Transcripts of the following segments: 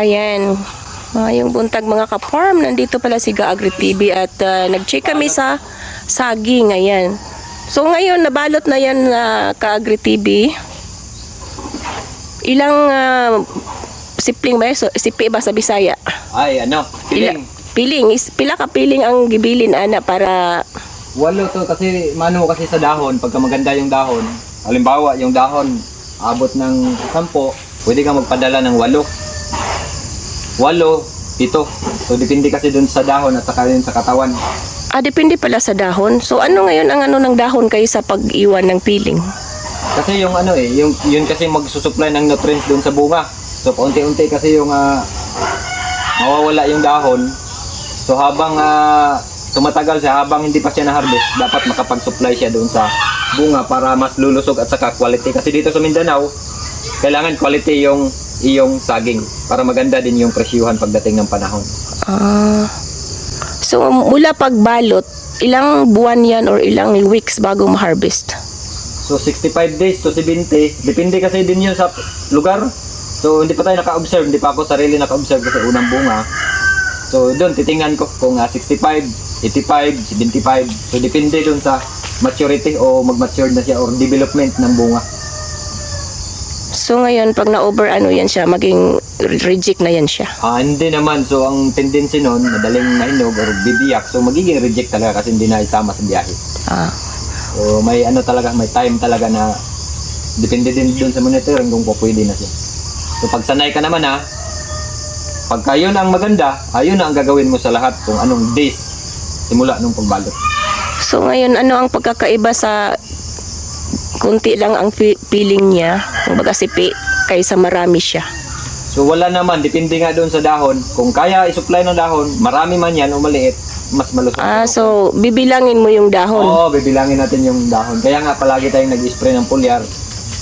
Ayan. Mayong buntag mga ka-farm. Nandito pala si Ga Agri TV at uh, nag-check kami sa saging. Ayan. So ngayon, nabalot na yan na ka Agri TV. Ilang uh, sipling ba? So, sipi ba sa Bisaya? Ay, ano, Pila, piling. piling. Is, pila ka piling ang gibilin, ana, para... Walo to kasi mano kasi sa dahon, pagka maganda yung dahon, halimbawa yung dahon abot ng 10, pwede kang magpadala ng walo. Walo, ito. So depende kasi dun sa dahon at saka yun sa katawan. Ah, depende pala sa dahon. So ano ngayon ang ano ng dahon kayo sa pag-iwan ng piling? Kasi yung ano eh, yung yun kasi magsusupply ng nutrients dun sa bunga. So paunti-unti kasi yung ah, mawawala yung dahon. So habang ah, tumatagal siya, habang hindi pa siya na-harvest, dapat makapag-supply siya doon sa bunga para mas lulusog at saka quality. Kasi dito sa Mindanao, kailangan quality yung iyong saging para maganda din yung presyuhan pagdating ng panahon. Ah. So mula pagbalot, ilang buwan yan or ilang weeks bago ma-harvest? So 65 days to 70, depende kasi din yun sa lugar. So hindi pa tayo naka-observe, hindi pa ako sarili naka-observe sa unang bunga. So doon titingnan ko kung ah, 65, 85, 75. So depende doon sa maturity o mag-mature na siya or development ng bunga. So ngayon, pag na-over ano yan siya, maging reject na yan siya. Ah, hindi naman. So ang tendency noon, madaling mahinog or bibiyak. So magiging reject talaga kasi hindi na isama sa biyahe. Ah. So may ano talaga, may time talaga na depende din doon sa monitoring kung po pwede na siya. So pag sanay ka naman ha, pagka yun ang maganda, ayun na ang gagawin mo sa lahat kung anong days simula nung pagbalot. So ngayon, ano ang pagkakaiba sa kunti lang ang feeling niya, kumbaga sipi, kaysa marami siya. So wala naman, depende nga doon sa dahon. Kung kaya i-supply ng dahon, marami man yan o maliit, mas malusog. Ah, so bibilangin mo yung dahon. Oo, bibilangin natin yung dahon. Kaya nga palagi tayong nag-spray ng pulyar.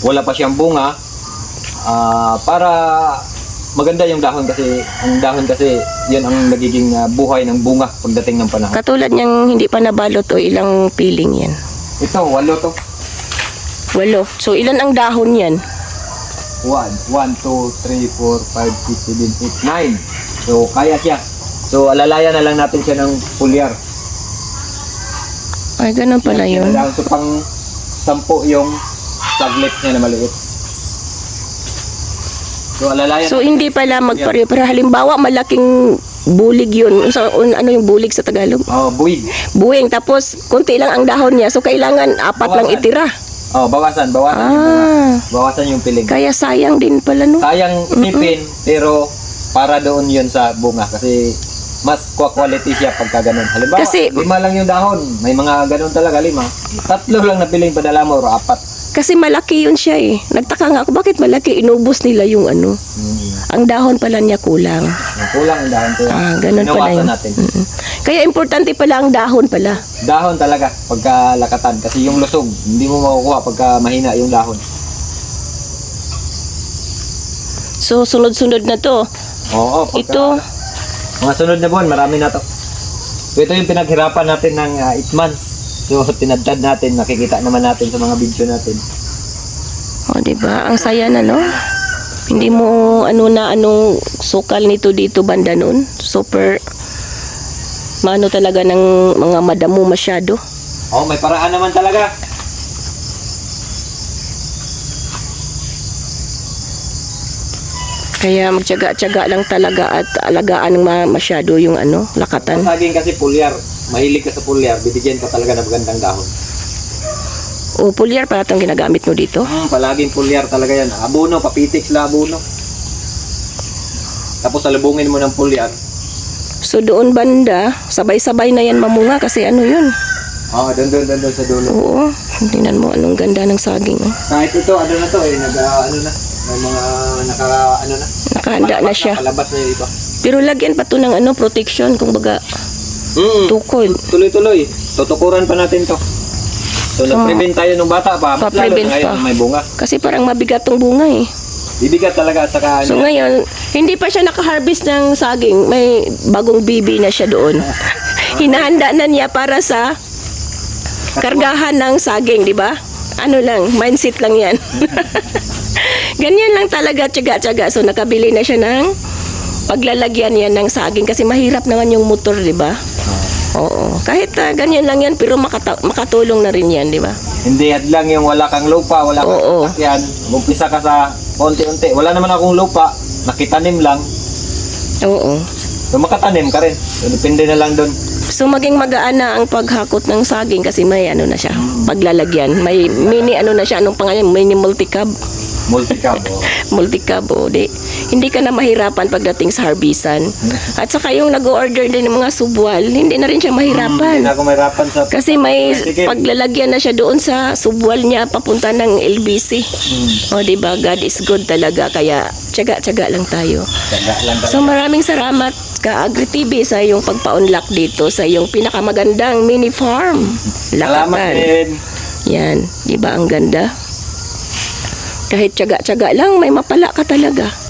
Wala pa siyang bunga. Ah, para maganda yung dahon kasi ang dahon kasi yan ang nagiging ah, buhay ng bunga pagdating ng panahon. Katulad niyang hindi pa nabalot o ilang piling yan. Ito, walo to. Walo. So ilan ang dahon yan? 1, 1, 2, 3, 4, 5, 6, 7, 8, 9. So, kaya siya. So, alalayan na lang natin siya ng pulyar. Ay, ganun pala yun. Kailangan so pang sampo yung flaglet niya na maliit. So, alalayan. So hindi pala magpareho. Pero halimbawa, malaking bulig yun. So, un- ano yung bulig sa Tagalog? Oh, buwig. Buwing. Tapos, konti lang ang dahon niya. So, kailangan apat lang Bawasan. itira. Oh, bawasan, bawasan yung bunga. Ah, Bawasan yung piling. kaya sayang din pala, no? Sayang nipin, pero para doon yun sa bunga kasi mas quality siya pagka ganun. Halimbawa, Kasi- lima lang yung dahon. May mga ganun talaga, lima. Tatlo lang na piling padala mo, o apat. Kasi malaki yun siya eh. Nagtaka nga ako, bakit malaki? Inubos nila yung ano. Hmm. Ang dahon pala niya kulang. Yung kulang ang dahon. Kaya Ah, ganun pala binawasan yun. natin. Mm-mm. Kaya importante pala ang dahon pala. Dahon talaga pagka lakatan kasi yung lusog hindi mo makukuha pagka mahina yung dahon. So, sunod-sunod na to. Oo, pagka, Ito, mga sunod na buwan marami na to. So ito yung pinaghirapan natin ng 8 months. So tinadtad natin, nakikita naman natin sa mga video natin. o di ba? Ang saya na, no? Hindi mo ano na anong sukal nito dito banda noon. Super mano talaga ng mga madamo masyado. Oh, may paraan naman talaga. Kaya magtiyaga-tiyaga lang talaga at alagaan ng ma- masyado yung ano, lakatan. Saging kasi pulyar, mahilig ka sa pulyar, bibigyan ka talaga ng magandang dahon. O pulyar pala itong ginagamit mo dito. Hmm, palaging pulyar talaga yan. Abono, papitik sila abono. Tapos salubungin mo ng pulyar. So doon banda, sabay-sabay na yan mamunga kasi ano yun. Oh, doon doon doon doon sa dulo. Oo, tingnan mo anong ganda ng saging. Oh. Kahit ito, ano na to eh, nag ah, ano na, may mga naka ano na. Nakahanda na siya. Palabas na yung iba. Pero lagyan pa to ng ano, protection, kung baga Mm. tukod. Tuloy-tuloy. Tutukuran pa natin to. So, nag-prevent tayo nung bata pa. Mas lalo Pa-prevent na ngayon may bunga. Kasi parang mabigat tong bunga eh. Bibigat talaga at saka So ano. ngayon, hindi pa siya naka-harvest ng saging. May bagong bibi na siya doon. Hinahanda na niya para sa kargahan ng saging, di ba? Ano lang, mindset lang yan. Ganyan lang talaga, tiyaga-tiyaga. So nakabili na siya ng paglalagyan yan ng saging kasi mahirap naman yung motor, di ba? Oo. Kahit ah, ganyan lang yan, pero makata- makatulong na rin yan, di ba? Hindi at lang yung wala kang lupa, wala kang Oo. sasakyan. Umpisa ka sa unti-unti. Wala naman akong lupa, nakitanim lang. Oo. So makatanim ka rin. So, depende na lang doon. So maging magaan na ang paghakot ng saging kasi may ano na siya, paglalagyan. May mini ano na siya, anong pangalan? Mini multicab. Multicab. oh. Multicab o di. Hindi ka na mahirapan pagdating sa harbisan. At saka yung nag-order din ng mga subwal, hindi na rin siya Hindi mahirapan. na ako mahirapan sa... Kasi may Sige. paglalagyan na siya doon sa subwal niya papunta ng LBC. Hmm. O di ba? God is good talaga kaya tiyaga-tiyaga lang tayo. Lang tayo. So maraming salamat ka Agri TV sa iyong pagpa-unlock dito sa iyong pinakamagandang mini farm. Salamat Lakakan. din. Yan, di ba ang ganda? Kahit tiyaga-tiyaga lang, may mapala ka talaga.